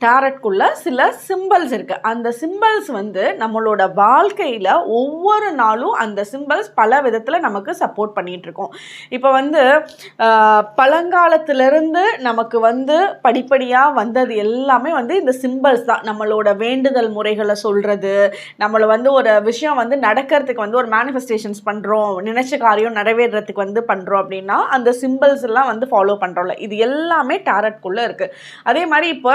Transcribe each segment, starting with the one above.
டேரட்குள்ளே சில சிம்பிள்ஸ் இருக்குது அந்த சிம்பிள்ஸ் வந்து நம்மளோட வாழ்க்கையில் ஒவ்வொரு நாளும் அந்த சிம்பிள்ஸ் பல விதத்தில் நமக்கு சப்போர்ட் பண்ணிகிட்ருக்கோம் இப்போ வந்து பழங்காலத்திலிருந்து நமக்கு வந்து படிப்படியாக வந்தது எல்லாமே வந்து இந்த சிம்பிள்ஸ் தான். நம்மளோட வேண்டுதல் முறைகளை சொல்கிறது நம்மளை வந்து ஒரு விஷயம் வந்து நடக்கிறதுக்கு வந்து ஒரு மேனிஃபெஸ்டேஷன்ஸ் பண்ணுறோம் நினைச்ச காரியம் நிறைவேறதுக்கு வந்து பண்ணுறோம் அப்படின்னா அந்த சிம்பிள்ஸ் எல்லாம் வந்து ஃபாலோ பண்ணுறோம்ல இது எல்லாமே டேரட்குள்ளே இருக்குது அதே மாதிரி இப்போ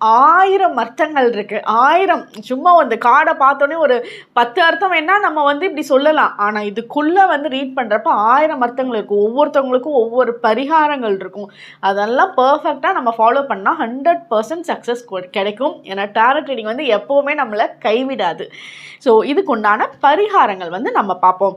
ஆயிரம் அர்த்தங்கள் இருக்குது ஆயிரம் சும்மா வந்து கார்டை பார்த்தோன்னே ஒரு பத்து அர்த்தம் வேணால் நம்ம வந்து இப்படி சொல்லலாம். ஆனால் இதுக்குள்ளே வந்து ரீட் பண்ணுறப்ப ஆயிரம் அர்த்தங்கள் இருக்கும் ஒவ்வொருத்தவங்களுக்கும் ஒவ்வொரு பரிகாரங்கள் இருக்கும். அதெல்லாம் பர்ஃபெக்டாக நம்ம ஃபாலோ பண்ணால் ஹண்ட்ரட் பர்சன்ட் சக்ஸஸ் கிடைக்கும். ஏன்னா டேரட் ரீடிங் வந்து எப்போவுமே நம்மளை கைவிடாது. ஸோ இதுக்குண்டான பரிகாரங்கள் வந்து நம்ம பார்ப்போம்.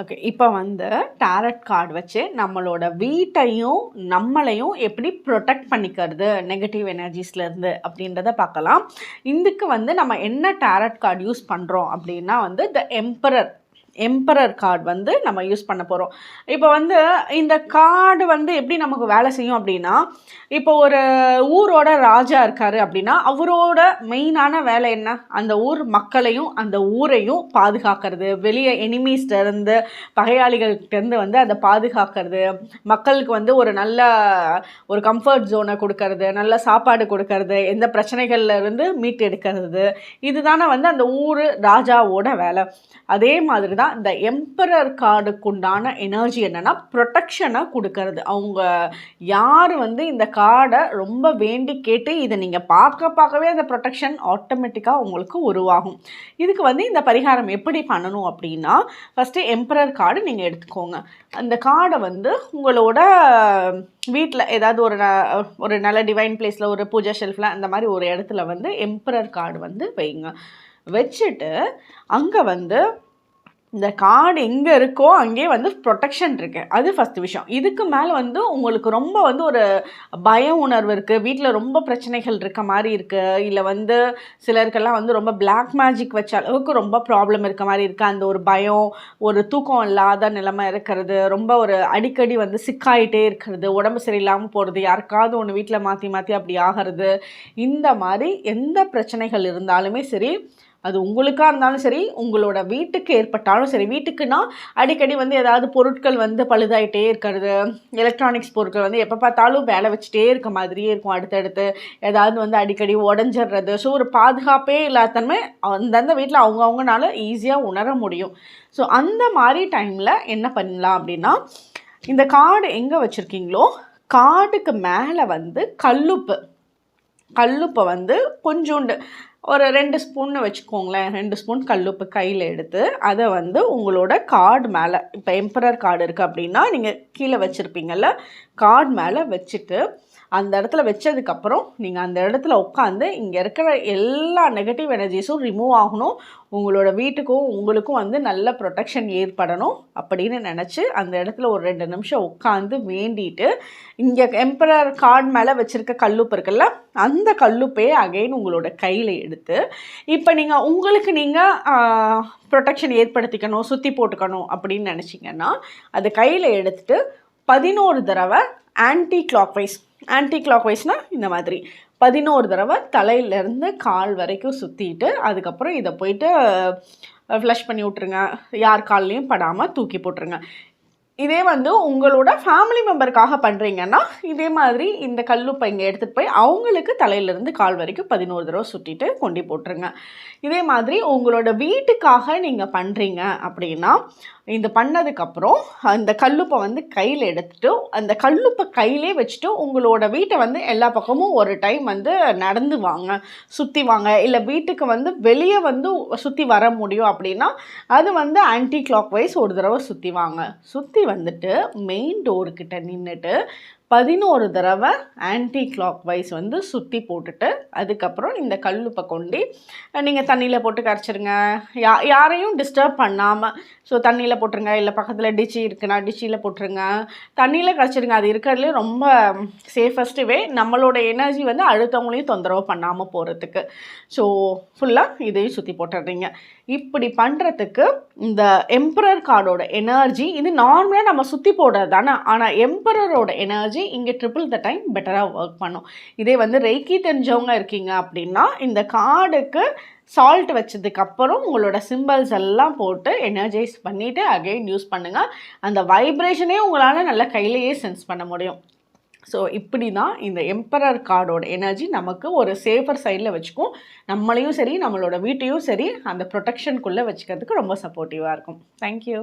ஓகே இப்போ வந்து டேரட் கார்டு வச்சு நம்மளோட வீட்டையும் நம்மளையும் எப்படி ப்ரொடெக்ட் பண்ணிக்கிறது? நெகட்டிவ் எனர்ஜிஸ்லேருந்து அப்படின்றத பார்க்கலாம். இதுக்கு வந்து நம்ம என்ன டேரட் கார்டு யூஸ் பண்ணுறோம் அப்படின்னா வந்து த எம்பரர் எம்பரர் கார்டு வந்து நம்ம யூஸ் பண்ண போகிறோம் இப்போ வந்து இந்த கார்டு வந்து எப்படி நமக்கு வேலை செய்யும் அப்படின்னா இப்போ ஒரு ஊரோட ராஜா இருக்கார் அப்படின்னா அவரோட மெயினான வேலை என்ன? அந்த ஊர் மக்களையும் அந்த ஊரையும் பாதுகாக்கிறது. வெளியே எனிமீஸ்ட இருந்து பகையாளிகள்கிட்டேருந்து வந்து அதை பாதுகாக்கிறது. மக்களுக்கு வந்து ஒரு நல்ல ஒரு கம்ஃபர்ட் ஜோனை கொடுக்கறது. நல்ல சாப்பாடு கொடுக்கறது. எந்த பிரச்சனைகளில் இருந்து மீட்டு எடுக்கிறது இதுதானே வந்து அந்த ஊர் ராஜாவோட வேலை. அதே மாதிரி தான் இந்த எம்பரர் கார்டுக்குண்டான எனர்ஜி என்னன்னா ப்ரொடெக்ஷனை கொடுக்கறது. அவங்க யார் வந்து இந்த கார்டை ரொம்ப வேண்டி கேட்டு இதை நீங்கள் பார்க்க பார்க்கவே அந்த ப்ரொடெக்ஷன் ஆட்டோமேட்டிக்காக உங்களுக்கு உருவாகும். இதுக்கு வந்து இந்த பரிகாரம் எப்படி பண்ணணும் அப்படின்னா ஃபஸ்ட்டு எம்பரர் கார்டு நீங்கள் எடுத்துக்கோங்க. அந்த கார்டை வந்து உங்களோட வீட்டில் ஏதாவது ஒரு ந- ஒரு நல்ல டிவைன் பிளேஸில் ஒரு பூஜா ஷெல்ஃபில் அந்த மாதிரி ஒரு இடத்துல வந்து எம்பரர் கார்டு வந்து வைங்க. வச்சுட்டு அங்கே வந்து இந்த கார்டு எங்கே இருக்கோ அங்கேயே வந்து ப்ரொடெக்ஷன் இருக்கு. அது ஃபஸ்ட் விஷயம். இதுக்கு மேலே வந்து உங்களுக்கு ரொம்ப வந்து ஒரு பய உணர்வு இருக்குது வீட்டில் ரொம்ப பிரச்சனைகள் இருக்க மாதிரி இருக்குது இல்லை வந்து சிலருக்கெல்லாம் வந்து ரொம்ப பிளாக் மேஜிக் வச்ச அளவுக்கு ரொம்ப ப்ராப்ளம் இருக்க மாதிரி இருக்குது அந்த ஒரு பயம் ஒரு தூக்கம் இல்லாத நிலைமை இருக்கிறது. ரொம்ப ஒரு அடிக்கடி வந்து சிக்காயிட்டே இருக்கிறது. உடம்பு சரியில்லாமல் போகிறது யாருக்காவது ஒன்று வீட்டில் மாற்றி மாற்றி அப்படி ஆகிறது. இந்த மாதிரி எந்த பிரச்சனைகள் இருந்தாலுமே சரி அது உங்களுக்காக இருந்தாலும் சரி உங்களோட வீட்டுக்கு ஏற்பட்டாலும் சரி வீட்டுக்குன்னா அடிக்கடி வந்து ஏதாவது பொருட்கள் வந்து பழுதாயிட்டே இருக்கிறது எலக்ட்ரானிக்ஸ் பொருட்கள் வந்து எப்போ பார்த்தாலும் வேலை வச்சுட்டே இருக்க மாதிரியே இருக்கும். அடுத்தடுத்து ஏதாவது வந்து அடிக்கடி உடஞ்சிடுறது ஸோ ஒரு பாதுகாப்பே இல்லாதன்மை அந்தந்த வீட்டில் அவங்கவுங்கனால ஈஸியாக உணர முடியும். ஸோ அந்த மாதிரி டைமில் என்ன பண்ணலாம் அப்படின்னா இந்த கார்டு எங்கே வச்சுருக்கீங்களோ கார்டுக்கு மேலே வந்து கல்லுப்பு. கல்லுப்பை வந்து கொஞ்சோண்டு ஒரு ரெண்டு ஸ்பூன்னு வச்சுக்கோங்களேன். ரெண்டு ஸ்பூன் கல்லுப்பு கையில் எடுத்து அதை வந்து உங்களோட கார்டு மேலே இப்போ எம்பரர் கார்டு இருக்குது அப்படின்னா நீங்கள் கீழே வச்சுருப்பீங்கள்ல கார்டு மேலே வச்சுட்டு அந்த இடத்துல வச்சதுக்கப்புறம் நீங்கள் அந்த இடத்துல உட்காந்து இங்கே இருக்கிற எல்லா நெகட்டிவ் எனர்ஜிஸும் ரிமூவ் ஆகணும். உங்களோட வீட்டுக்கும் உங்களுக்கும் வந்து நல்ல ப்ரொடெக்ஷன் ஏற்படணும் அப்படின்னு நினச்சி அந்த இடத்துல ஒரு ரெண்டு நிமிஷம் உட்காந்து வேண்டிட்டு இங்கே எம்பரர் கார்டு மேலே வச்சுருக்க கல்லுப்பு இருக்குல்ல அந்த கல்லுப்பையே அகைன் உங்களோட கையில் எடுத்து இப்போ நீங்கள் உங்களுக்கு நீங்கள் ப்ரொடெக்ஷன் ஏற்படுத்திக்கணும் சுற்றி போட்டுக்கணும் அப்படின்னு நினச்சிங்கன்னா அது கையில் எடுத்துட்டு பதினோரு தடவை ஆன்டி கிளாக்வைஸ் ஆன்டி கிளாக் வைஸ்னால் இந்த மாதிரி. பதினோரு தடவை தலையிலேருந்து கால் வரைக்கும் சுற்றிட்டு அதுக்கப்புறம் இதை போயிட்டு ஃப்ளஷ் பண்ணி விட்ருங்க யார் கால்லையும் படாமல் தூக்கி போட்டுருங்க. இதே வந்து உங்களோட ஃபேமிலி மெம்பருக்காக பண்ணுறீங்கன்னா இதே மாதிரி இந்த கல்லுப்பை இங்கே எடுத்துகிட்டு போய் அவங்களுக்கு தலையிலேருந்து கால் வரைக்கும் பதினோரு தடவை சுற்றிட்டு கொண்டு போட்டுருங்க. இதே மாதிரி உங்களோட வீட்டுக்காக நீங்கள் பண்ணுறீங்க அப்படின்னா இந்த பண்ணதுக்கப்புறம் அந்த கல்லுப்பை வந்து கையில் எடுத்துகிட்டு அந்த கல்லுப்பை கையிலே வச்சுட்டு உங்களோட வீட்டை வந்து எல்லா பக்கமும் ஒரு டைம் வந்து நடந்து வாங்க. சுற்றி வாங்க. இல்லை வீட்டுக்கு வந்து வெளியே வந்து சுற்றி வர முடியும் அப்படின்னா அது வந்து ஆன்டி கிளாக் வைஸ் ஒரு தடவை சுற்றி வாங்க. சுற்றி வந்துட்டு மெயின் டோர்கிட்ட நின்றுட்டு பதினோரு தடவை ஆன்டி கிளாக் வைஸ் வந்து சுற்றி போட்டுட்டு அதுக்கப்புறம் இந்த கல்லுப்பை கொண்டு நீங்கள் தண்ணியில் போட்டு கரைச்சிருங்க. யா யாரையும் டிஸ்டர்ப் பண்ணாமல் ஸோ தண்ணியில் போட்டுருங்க இல்லை பக்கத்தில் டிச்சி இருக்குன்னா டிச்சியில் போட்டுருங்க. தண்ணியில் கரைச்சிருங்க அது இருக்கிறதுலே ரொம்ப சேஃபஸ்ட் வே நம்மளோட எனர்ஜி வந்து அடுத்தவங்களையும் தொந்தரவு பண்ணாமல் போகிறதுக்கு ஸோ ஃபுல்லாக இதையும் சுற்றி போட்டுடுறீங்க இப்படி பண்ணுறதுக்கு இந்த எம்பரர் கார்டோட எனர்ஜி இது நார்மலாக நம்ம சுற்றி போடுறது தானே ஆனால் எம்பரரோட எனர்ஜி இங்கே ட்ரிபிள் த டைம் பெட்டராக ஒர்க் பண்ணும். இதே வந்து ரெய்க்கி தெரிஞ்சவங்க இருக்கீங்க அப்படின்னா இந்த கார்டுக்கு சால்ட் வச்சதுக்கப்புறம் உங்களோட சிம்பிள்ஸ் எல்லாம் போட்டு எனர்ஜைஸ் பண்ணிவிட்டு அகைன் யூஸ் பண்ணுங்கள் அந்த வைப்ரேஷனே உங்களால் நல்லா கையிலேயே சென்ஸ் பண்ண முடியும். ஸோ இப்படி தான் இந்த எம்பரர் கார்டோட எனர்ஜி நமக்கு ஒரு சேஃபர் சைடில் வச்சுக்கும். நம்மளையும் சரி நம்மளோட வீட்டையும் சரி அந்த ப்ரொடெக்ஷனுக்குள்ளே வச்சுக்கிறதுக்கு ரொம்ப சப்போர்ட்டிவாக இருக்கும். தேங்க்யூ